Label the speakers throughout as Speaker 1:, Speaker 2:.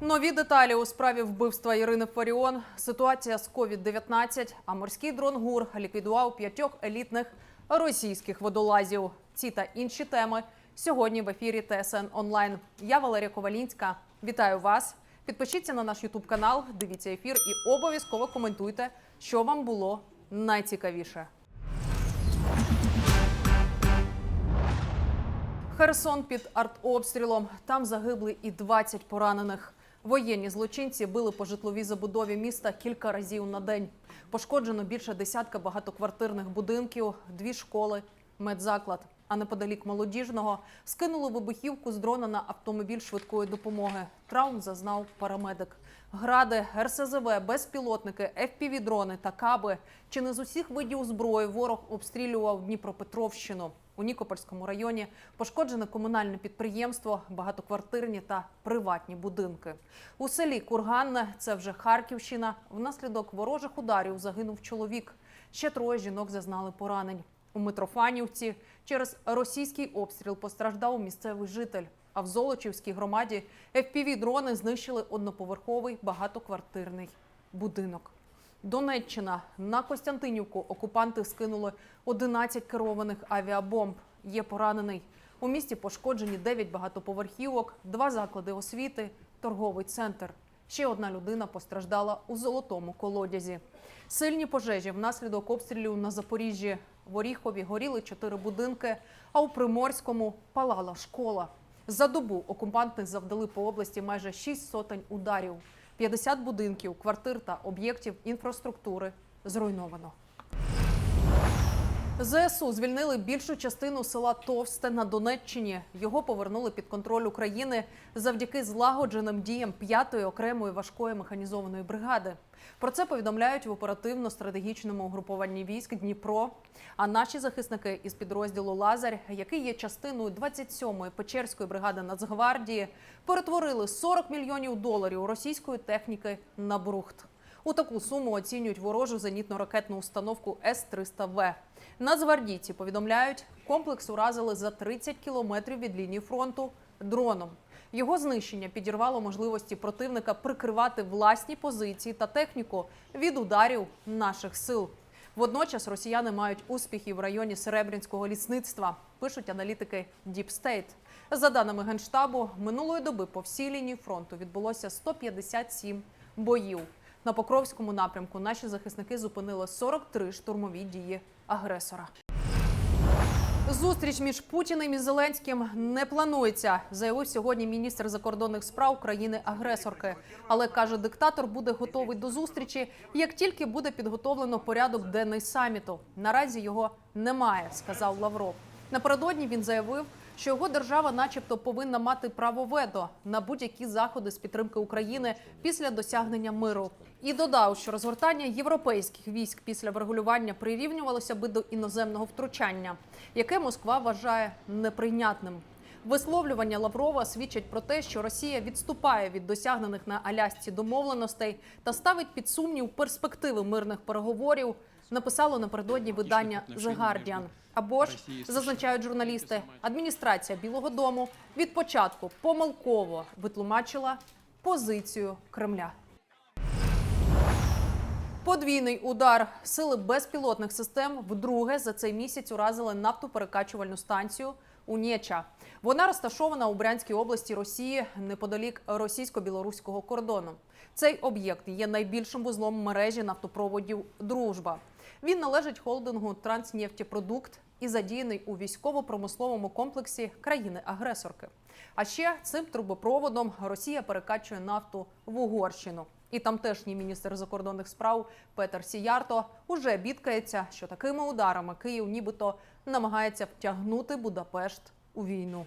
Speaker 1: Нові деталі у справі вбивства Ірини Фаріон, ситуація з COVID-19, а морський дрон ГУР ліквідував п'ятьох елітних російських водолазів. Ці та інші теми сьогодні в ефірі ТСН онлайн. Я Валерія Ковалінська. Вітаю вас. Підпишіться на наш Ютуб канал, дивіться ефір і обов'язково коментуйте, що вам було найцікавіше. Херсон під артобстрілом. Там загибли і 20 поранених. Воєнні злочинці били по житловій забудові міста кілька разів на день. Пошкоджено більше десятка багатоквартирних будинків, дві школи, медзаклад. А неподалік молодіжного скинули вибухівку з дрона на автомобіль швидкої допомоги. Травм зазнав парамедик. Гради, РСЗВ, безпілотники, FPV-дрони та каби. Чи не з усіх видів зброї ворог обстрілював Дніпропетровщину? У Нікопольському районі пошкоджене комунальне підприємство, багатоквартирні та приватні будинки. У селі Курганне, це вже Харківщина. Внаслідок ворожих ударів загинув чоловік. Ще троє жінок зазнали поранень. У Митрофанівці через російський обстріл постраждав місцевий житель. А в Золочівській громаді FPV-дрони знищили одноповерховий багатоквартирний будинок. Донеччина на Костянтинівку окупанти скинули 11 керованих авіабомб. Є поранений. У місті пошкоджені 9 багатоповерхівок, два заклади освіти, торговий центр. Ще одна людина постраждала у золотому колодязі. Сильні пожежі внаслідок обстрілів на Запоріжжі. В Оріхові горіли чотири будинки, а у Приморському палала школа. За добу окупанти завдали по області майже 6 сотень ударів. 50 будинків, квартир та об'єктів інфраструктури зруйновано. ЗСУ звільнили більшу частину села Товсте на Донеччині. Його повернули під контроль України завдяки злагодженим діям 5-ї окремої важкої механізованої бригади. Про це повідомляють в оперативно-стратегічному угрупованні військ Дніпро. А наші захисники із підрозділу Лазарь, який є частиною 27-ї Печерської бригади Нацгвардії, перетворили 40 мільйонів доларів російської техніки на брухт. У таку суму оцінюють ворожу зенітно-ракетну установку С-300В. Нацгвардійці повідомляють, комплекс уразили за 30 кілометрів від лінії фронту дроном. Його знищення підірвало можливості противника прикривати власні позиції та техніку від ударів наших сил. Водночас росіяни мають успіхи в районі Серебрянського лісництва, пишуть аналітики Deep State. За даними Генштабу, минулої доби по всій лінії фронту відбулося 157 боїв. На Покровському напрямку наші захисники зупинили 43 штурмові дії агресора. Зустріч між Путіним і Зеленським не планується, заявив сьогодні міністр закордонних справ країни-агресорки. Але каже, диктатор буде готовий до зустрічі, як тільки буде підготовлено порядок денний саміту. Наразі його немає, сказав Лавров. Напередодні він заявив, що його держава, начебто, повинна мати право вето на будь-які заходи з підтримки України після досягнення миру. І додав, що розгортання європейських військ після врегулювання прирівнювалося би до іноземного втручання, яке Москва вважає неприйнятним. Висловлювання Лаврова свідчать про те, що Росія відступає від досягнених на Алясці домовленостей та ставить під сумнів перспективи мирних переговорів. Написало напередодні видання The Guardian. Або ж зазначають журналісти, адміністрація Білого Дому від початку помилково витлумачила позицію Кремля. Подвійний удар сили безпілотних систем вдруге за цей місяць уразили нафтоперекачувальну станцію Унєча. Вона розташована у Брянській області Росії неподалік російсько-білоруського кордону. Цей об'єкт є найбільшим вузлом мережі нафтопроводів Дружба. Він належить холдингу Транснефтепродукт і задіяний у військово-промисловому комплексі країни-агресорки. А ще цим трубопроводом Росія перекачує нафту в Угорщину. І тамтешній міністр закордонних справ Петер Сіярто уже бідкається, що такими ударами Київ нібито намагається втягнути Будапешт у війну.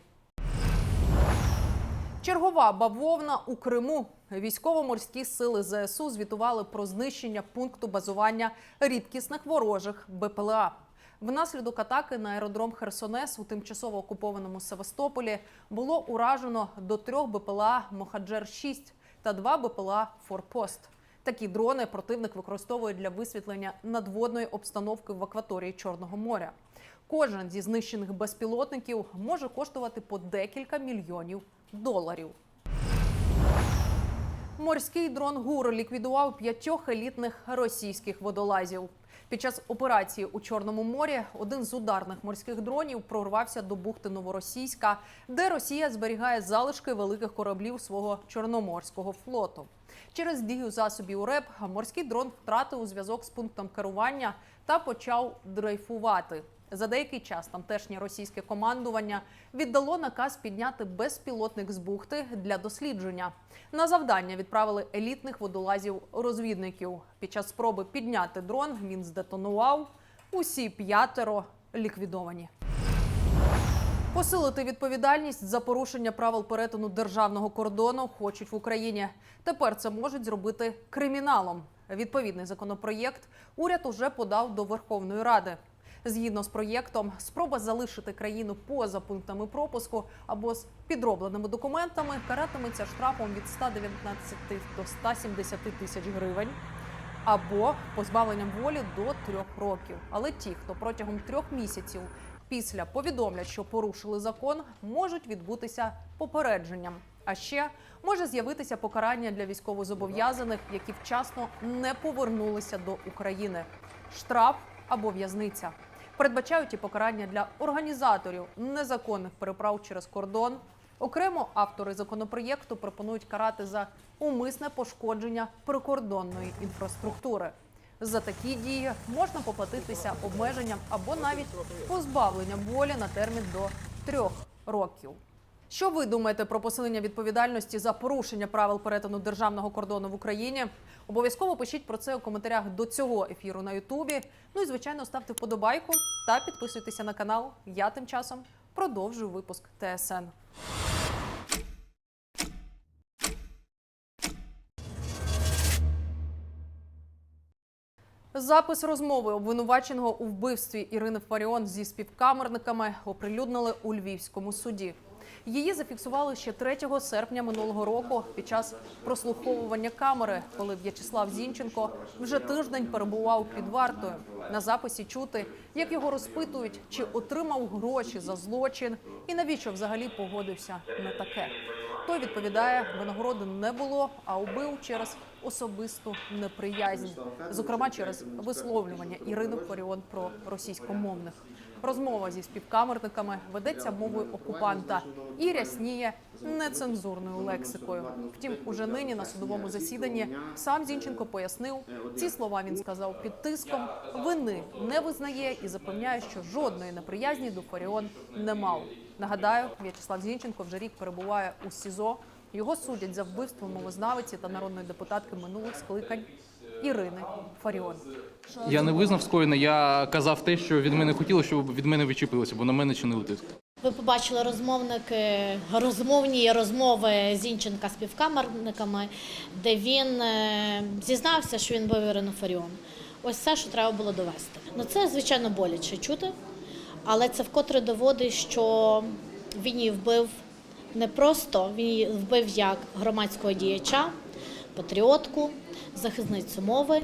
Speaker 1: Чергова бавовна у Криму. Військово-морські сили ЗСУ звітували про знищення пункту базування рідкісних ворожих БПЛА. Внаслідок атаки на аеродром Херсонес у тимчасово окупованому Севастополі було уражено до трьох БПЛА Мохаджер-6 та два БПЛА Форпост. Такі дрони противник використовує для висвітлення надводної обстановки в акваторії Чорного моря. Кожен зі знищених безпілотників може коштувати по декілька мільйонів доларів. Морський дрон ГУР ліквідував п'ятьох елітних російських водолазів. Під час операції у Чорному морі один з ударних морських дронів прорвався до бухти Новоросійська, де Росія зберігає залишки великих кораблів свого чорноморського флоту. Через дію засобів РЕП морський дрон втратив зв'язок з пунктом керування та почав дрейфувати. За деякий час тамтешнє російське командування віддало наказ підняти безпілотник з бухти для дослідження. На завдання відправили елітних водолазів-розвідників. Під час спроби підняти дрон він здетонував. Усі п'ятеро ліквідовані. Посилити відповідальність за порушення правил перетину державного кордону хочуть в Україні. Тепер це можуть зробити криміналом. Відповідний законопроєкт уряд уже подав до Верховної Ради. Згідно з проєктом, спроба залишити країну поза пунктами пропуску або з підробленими документами каратиметься штрафом від 119 до 170 тисяч гривень або позбавленням волі до трьох років. Але ті, хто протягом трьох місяців після повідомлять, що порушили закон, можуть відбутися попередженням. А ще може з'явитися покарання для військовозобов'язаних, які вчасно не повернулися до України. Штраф або в'язниця. Передбачають і покарання для організаторів незаконних переправ через кордон. Окремо автори законопроєкту пропонують карати за умисне пошкодження прикордонної інфраструктури. За такі дії можна поплатитися обмеженням або навіть позбавленням волі на термін до трьох років. Що ви думаєте про посилення відповідальності за порушення правил перетину державного кордону в Україні? Обов'язково пишіть про це у коментарях до цього ефіру на Ютубі. Ну і звичайно ставте вподобайку та підписуйтеся на канал. Я тим часом продовжую випуск ТСН. Запис розмови обвинуваченого у вбивстві Ірини Фаріон зі співкамерниками оприлюднили у Львівському суді. Її зафіксували ще 3 серпня минулого року під час прослуховування камери, коли В'ячеслав Зінченко вже тиждень перебував під вартою. На записі чути, як його розпитують, чи отримав гроші за злочин і навіщо взагалі погодився на таке. Той відповідає, винагороди не було, а убив через особисту неприязнь, зокрема через висловлювання Ірини Фаріон про російськомовних. Розмова зі співкамерниками ведеться мовою окупанта і рясніє нецензурною лексикою. Втім, уже нині на судовому засіданні сам Зінченко пояснив, ці слова він сказав під тиском, вини не визнає і запевняє, що жодної неприязні до Фаріон не мав. Нагадаю, В'ячеслав Зінченко вже рік перебуває у СІЗО. Його судять за вбивство мовознавиці та народної депутатки минулих скликань Ірини Фаріон.
Speaker 2: Я не визнав скоєне, я казав те, що від мене хотіло, щоб від мене відчепилося, бо на мене чинили тиск.
Speaker 3: Ви побачили розмовники, розмовні розмови Зінченка з співкамерниками, де він е, зізнався, що він бив Ірину Фаріон. Ось все, що треба було довести. Ну це звичайно боляче чути, але це вкотре доводить, що він її вбив не просто, він вбив як громадського діяча, патріотку, захисницю мови.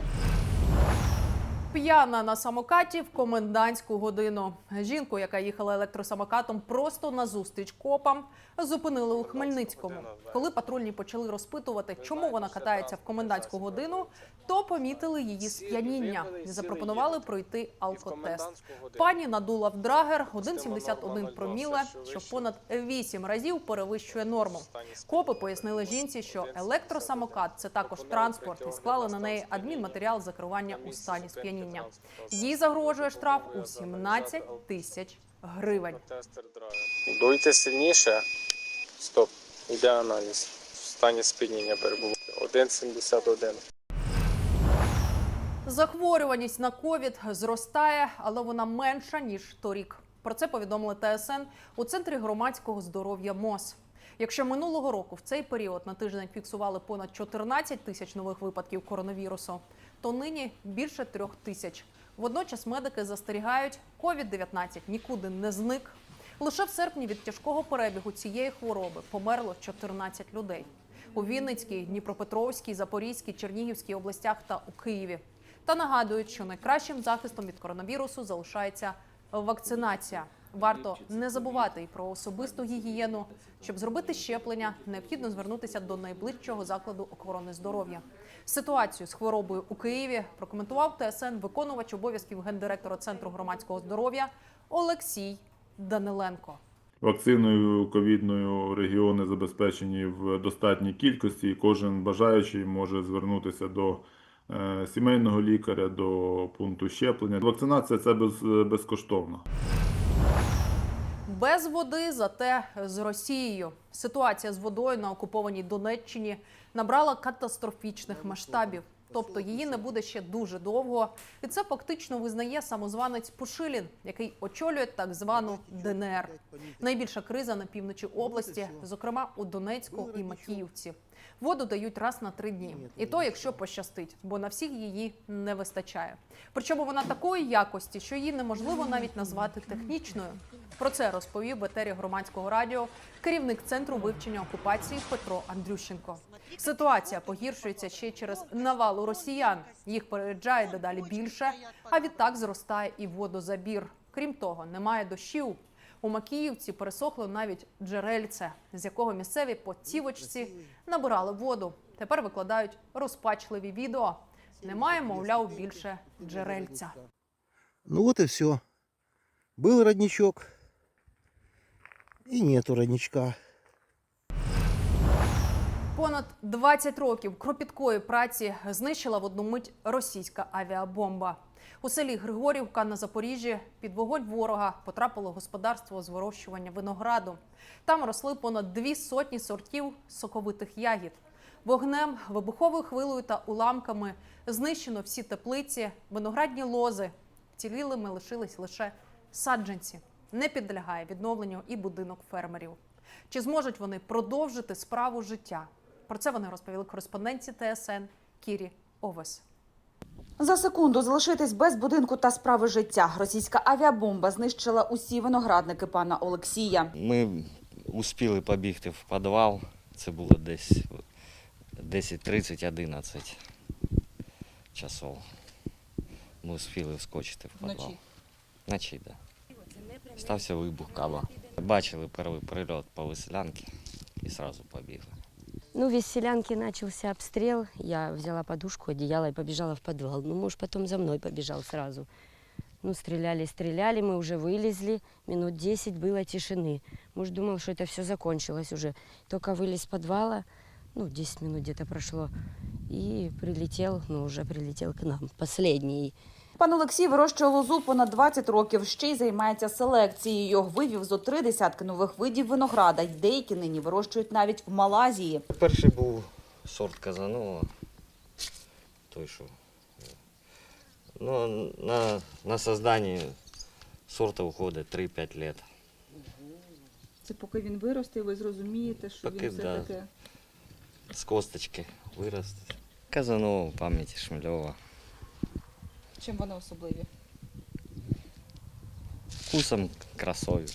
Speaker 1: П'яна на самокаті в комендантську годину. Жінку, яка їхала електросамокатом просто на зустріч копам, зупинили у Хмельницькому. Коли патрульні почали розпитувати, чому вона катається в комендантську годину, то помітили її сп'яніння і запропонували пройти алкотест. Пані надула в драгер 1,71 проміле, що понад 8 разів перевищує норму. Копи пояснили жінці, що електросамокат це також транспорт, і склали на неї адмінматеріал за керування у стані сп'яніння. Їй загрожує штраф у 17 тисяч гривень.
Speaker 4: Дуйте сильніше. Стоп. Іде аналіз. В стані сп'яніння перебуває. 1,71.
Speaker 1: Захворюваність на ковід зростає, але вона менша ніж торік. Про це повідомили ТСН у центрі громадського здоров'я МОЗ. Якщо минулого року в цей період на тиждень фіксували понад 14 тисяч нових випадків коронавірусу, то нині більше трьох тисяч. Водночас медики застерігають, COVID-19 нікуди не зник. Лише в серпні від тяжкого перебігу цієї хвороби померло 14 людей у Вінницькій, Дніпропетровській, Запорізькій, Чернігівській областях та у Києві. Та нагадують, що найкращим захистом від коронавірусу залишається вакцинація. Варто не забувати і про особисту гігієну. Щоб зробити щеплення, необхідно звернутися до найближчого закладу охорони здоров'я. Ситуацію з хворобою у Києві прокоментував ТСН виконувач обов'язків гендиректора центру громадського здоров'я Олексій Даниленко.
Speaker 5: Вакциною ковідною регіони забезпечені в достатній кількості, кожен бажаючий може звернутися до е, сімейного лікаря, до пункту щеплення. Вакцинація це без, безкоштовна.
Speaker 1: Без води, зате з Росією. Ситуація з водою на окупованій Донеччині набрала катастрофічних масштабів. Тобто її не буде ще дуже довго, і це фактично визнає самозванець Пушилін, який очолює так звану ДНР. Найбільша криза на півночі області, зокрема у Донецьку і Макіївці. Воду дають раз на три дні, і то, якщо пощастить, бо на всіх її не вистачає. Причому вона такої якості, що її неможливо навіть назвати технічною. Про це розповів в етері громадського радіо керівник центру вивчення окупації Петро Андрющенко. Ситуація погіршується ще через навалу росіян. Їх переїжджає дедалі більше, а відтак зростає і водозабір. Крім того, немає дощів. У Макіївці пересохло навіть джерельце, з якого місцеві по цівочці набирали воду. Тепер викладають розпачливі відео. Немає, мовляв, більше джерельця.
Speaker 6: Ну вот и все. Был родничок. И нету родничка.
Speaker 1: Понад 20 років кропіткої праці знищила в одну мить російська авіабомба. У селі Григорівка на Запоріжжі під вогонь ворога потрапило господарство з вирощування винограду. Там росли понад дві сотні сортів соковитих ягід. Вогнем, вибуховою хвилею та уламками знищено всі теплиці, виноградні лози. Вцілілими лишились лише саджанці. Не підлягає відновленню і будинок фермерів. Чи зможуть вони продовжити справу життя? Про це вони розповіли кореспонденті ТСН Кірі Овес.
Speaker 7: За секунду залишитись без будинку та справи життя. Російська авіабомба знищила усі виноградники пана Олексія.
Speaker 8: Ми успіли побігти в підвал. Це було десь 10.30-11 часов. Ми успіли вскочити в підвал. Вночі? Вночі, так. Да. Стався вибух каба. Бачили перший прильот по веселянці і одразу побігли.
Speaker 9: Ну, весь селянки начался обстрел. Я взяла подушку, одеяло и побежала в подвал. Ну, муж потом за мной побежал сразу. Ну, стреляли, стреляли, мы уже вылезли. Минут 10 было тишины. Муж думал, что это все закончилось уже. Только вылез из подвала, ну, 10 минут где-то прошло, и прилетел, ну, уже прилетел к нам, последний.
Speaker 7: Пан Олексій вирощує лозу понад 20 років. Ще й займається селекцією. Вивів зо три десятки нових видів винограда. й Деякі нині вирощують навіть в Малазії.
Speaker 8: Перший був сорт Казанова, той, що. Ну, на, на создання сорта уходить 3-5 років.
Speaker 10: Це поки він виросте, ви зрозумієте, що
Speaker 8: Поки,
Speaker 10: він все
Speaker 8: да.
Speaker 10: таке.
Speaker 8: З косточки виросте. Казанова, пам'яті Шмельова.
Speaker 10: Чим вони особливі?
Speaker 8: Вкусом, красою.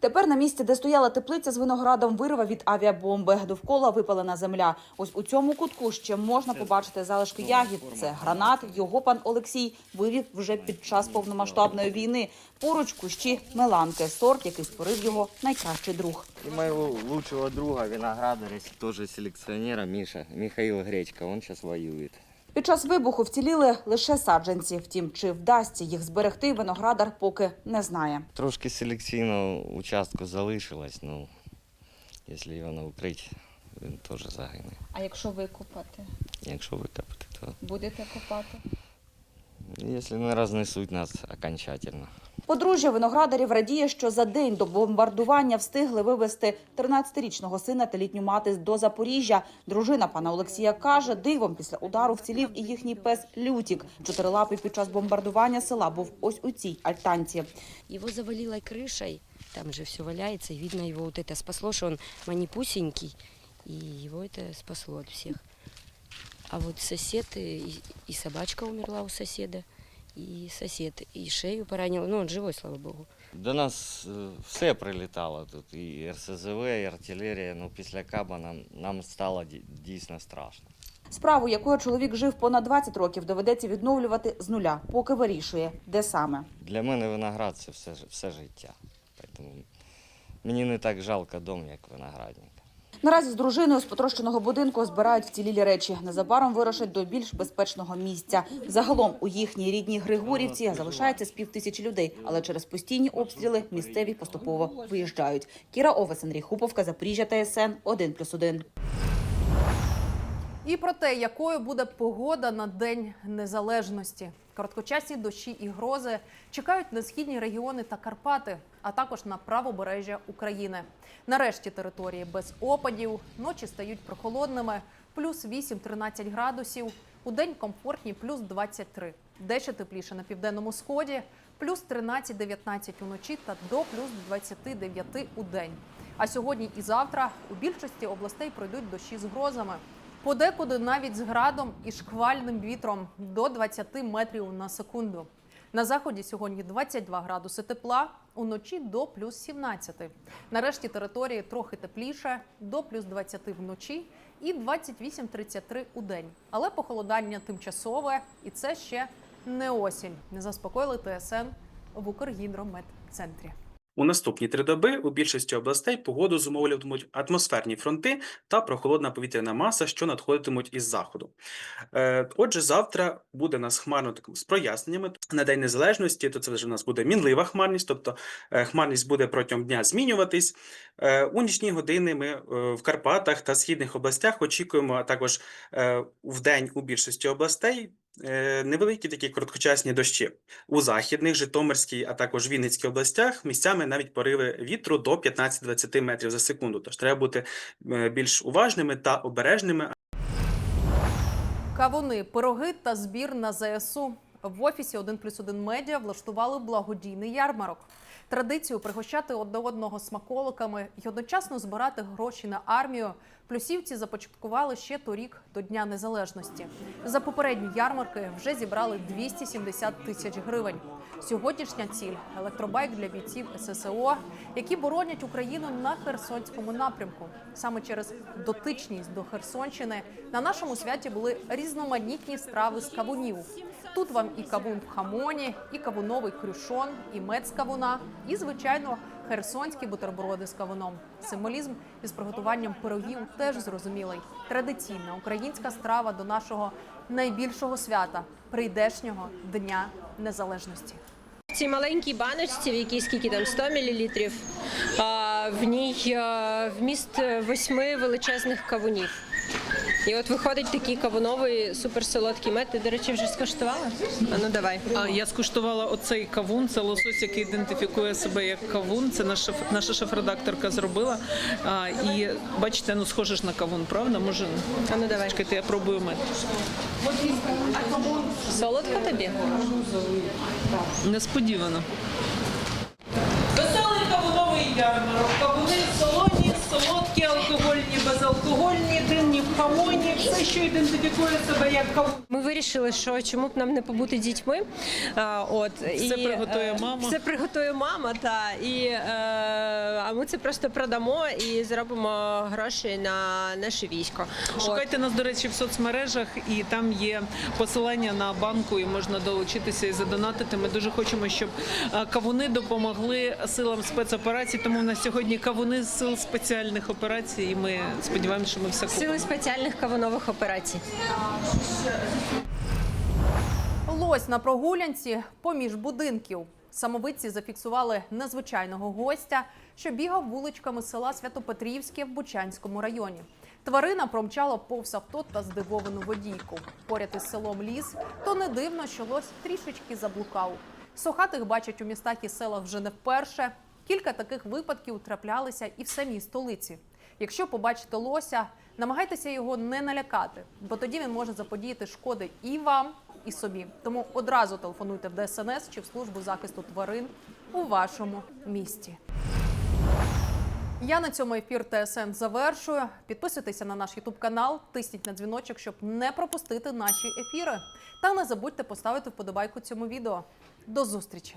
Speaker 7: Тепер на місці, де стояла теплиця з виноградом, вирва від авіабомби. Довкола випалена земля. Ось у цьому кутку ще можна побачити залишки ягід. Це гранат. Його пан Олексій вивів вже під час повномасштабної війни. Поруч кущі меланки, сорт, який створив його найкращий друг.
Speaker 8: И моего лучшего друга, виноградаря, тоже селекционера, Миша, Михаил Гречка, он сейчас воюет.
Speaker 7: Під час вибуху вціліли лише саджанці. Втім, чи вдасться їх зберегти, виноградар поки не знає.
Speaker 8: Трошки селекційного участку залишилось, ну, якщо його не укрити, він теж загине.
Speaker 10: А якщо викопати,
Speaker 8: Якщо викопати, то
Speaker 10: будете копати?
Speaker 8: якщо не рознесуть нас окончательно.
Speaker 7: Подружжя виноградарів радіє, що за день до бомбардування встигли вивезти 13-річного сина та літню мати до Запоріжжя. Дружина пана Олексія каже, дивом після удару вцілів і їхній пес Лютік. Чотирилапий під час бомбардування села був ось у цій альтанці.
Speaker 9: Его завалило крышей, там же все валяется, и видно его вот это спасло, что он манипусенький, и его это спасло от всех. А вот сосед, э, и, и собачка умерла у соседа, и сосед, и шею поранил, ну он живой, слава богу.
Speaker 8: До нас е, все прилітало тут, і РСЗВ, і артилерія, ну після каба нам, нам стало дійсно страшно.
Speaker 7: Справу, якою чоловік жив понад 20 років, доведеться відновлювати з нуля, поки вирішує, де саме.
Speaker 8: Для мене виноград це все, ж- все життя. тому мені не так жалко дом, як виноградник.
Speaker 7: Наразі з дружиною з потрощеного будинку збирають вцілілі речі. Незабаром вирушать до більш безпечного місця. Загалом у їхній рідній Григорівці залишається з пів тисячі людей, але через постійні обстріли місцеві поступово виїжджають. Кіра Овес, Андрій Хуповка, Запоріжжя, ТСН 1+,1.
Speaker 1: І про те, якою буде погода на День Незалежності. Короткочасні дощі і грози чекають на східні регіони та Карпати, а також на правобережжя України. Нарешті території без опадів, ночі стають прохолодними, плюс 8-13 градусів. У день комфортні плюс 23. Дещо тепліше на південному сході, плюс 13-19 уночі та до плюс 29 у день. А сьогодні і завтра у більшості областей пройдуть дощі з грозами. Подекуди навіть з градом і шквальним вітром до 20 метрів на секунду. На заході сьогодні 22 градуси тепла, уночі до плюс 17. Нарешті території трохи тепліше, до плюс 20 вночі і 28-33 у день. Але похолодання тимчасове, і це ще не осінь. Не заспокоїли ТСН в Укргідрометцентрі.
Speaker 11: У наступні три доби у більшості областей погоду зумовлюватимуть атмосферні фронти та прохолодна повітряна маса, що надходитимуть із заходу. Е, Отже, завтра буде нас хмарно з проясненнями. На День Незалежності то це вже у нас буде мінлива хмарність, тобто е, хмарність буде протягом дня змінюватись. Е, У нічні години ми в Карпатах та східних областях очікуємо а також в день у більшості областей. Е, Невеликі такі короткочасні дощі у західних, Житомирській, а також Вінницькій областях місцями навіть пориви вітру до 15-20 метрів за секунду. Тож треба бути е, більш уважними та обережними.
Speaker 1: Кавуни, пироги та збір на ЗСУ. В офісі 1 плюс 1 медіа влаштували благодійний ярмарок. Традицію пригощати одне одного смаколиками і одночасно збирати гроші на армію. Плюсівці започаткували ще торік до Дня Незалежності. За попередні ярмарки вже зібрали 270 тисяч гривень. Сьогоднішня ціль електробайк для бійців ССО, які боронять Україну на Херсонському напрямку. Саме через дотичність до Херсонщини на нашому святі були різноманітні страви з кавунів. Тут вам і кавун в хамоні, і кавуновий крюшон, і мед з кавуна, і звичайно херсонські бутерброди з кавуном. Символізм із приготуванням пирогів теж зрозумілий. Традиційна українська страва до нашого найбільшого свята прийдешнього дня незалежності.
Speaker 12: В цій маленькій баночці, в якій скільки там 100 мл, в ній вміст восьми величезних кавунів. І от виходить такий кавуновий суперсолодкий мед. Ти, до речі, вже скуштувала? А ну давай.
Speaker 13: А, Я скуштувала оцей кавун. Це лосось, який ідентифікує себе як кавун. Це наша наша шеф-редакторка зробила. А, і бачите, ну схоже ж на кавун, правда? Може,
Speaker 12: А ну давай.
Speaker 13: чекайте, я пробую мед.
Speaker 12: Солодко тобі?
Speaker 13: Несподівано. Веселий кавуновий ярмарок. Кавуни солоні, солодкі, алкогольні, безалкогольні, динні в хамоні. Все, що ідентифікує себе як кавун.
Speaker 12: Ми вирішили, що чому б нам не побути дітьми. А, от
Speaker 13: Все приготує
Speaker 12: е,
Speaker 13: мама.
Speaker 12: Все приготує мама, та і е, а ми це просто продамо і зробимо гроші на наше військо. От.
Speaker 13: Шукайте нас, до речі, в соцмережах, і там є посилання на банку, і можна долучитися і задонатити. Ми дуже хочемо, щоб е, кавуни допомогли силам спецоперацій. Тому в нас сьогодні кавуни з сил спеціальних операцій. І ми сподіваємося, що ми все купимо.
Speaker 12: Сили спеціальних кавунових операцій.
Speaker 1: Лось на прогулянці поміж будинків. Самовидці зафіксували незвичайного гостя, що бігав вуличками села Святопетрівське в Бучанському районі. Тварина промчала повз авто та здивовану водійку. Поряд із селом ліс, то не дивно, що лось трішечки заблукав. Сохатих бачать у містах і селах вже не вперше. Кілька таких випадків траплялися і в самій столиці. Якщо побачите лося, намагайтеся його не налякати, бо тоді він може заподіяти шкоди і вам, і собі. Тому одразу телефонуйте в ДСНС чи в службу захисту тварин у вашому місті. Я на цьому ефір ТСН завершую. Підписуйтеся на наш Ютуб канал, тисніть на дзвіночок, щоб не пропустити наші ефіри. Та не забудьте поставити вподобайку цьому відео. До зустрічі!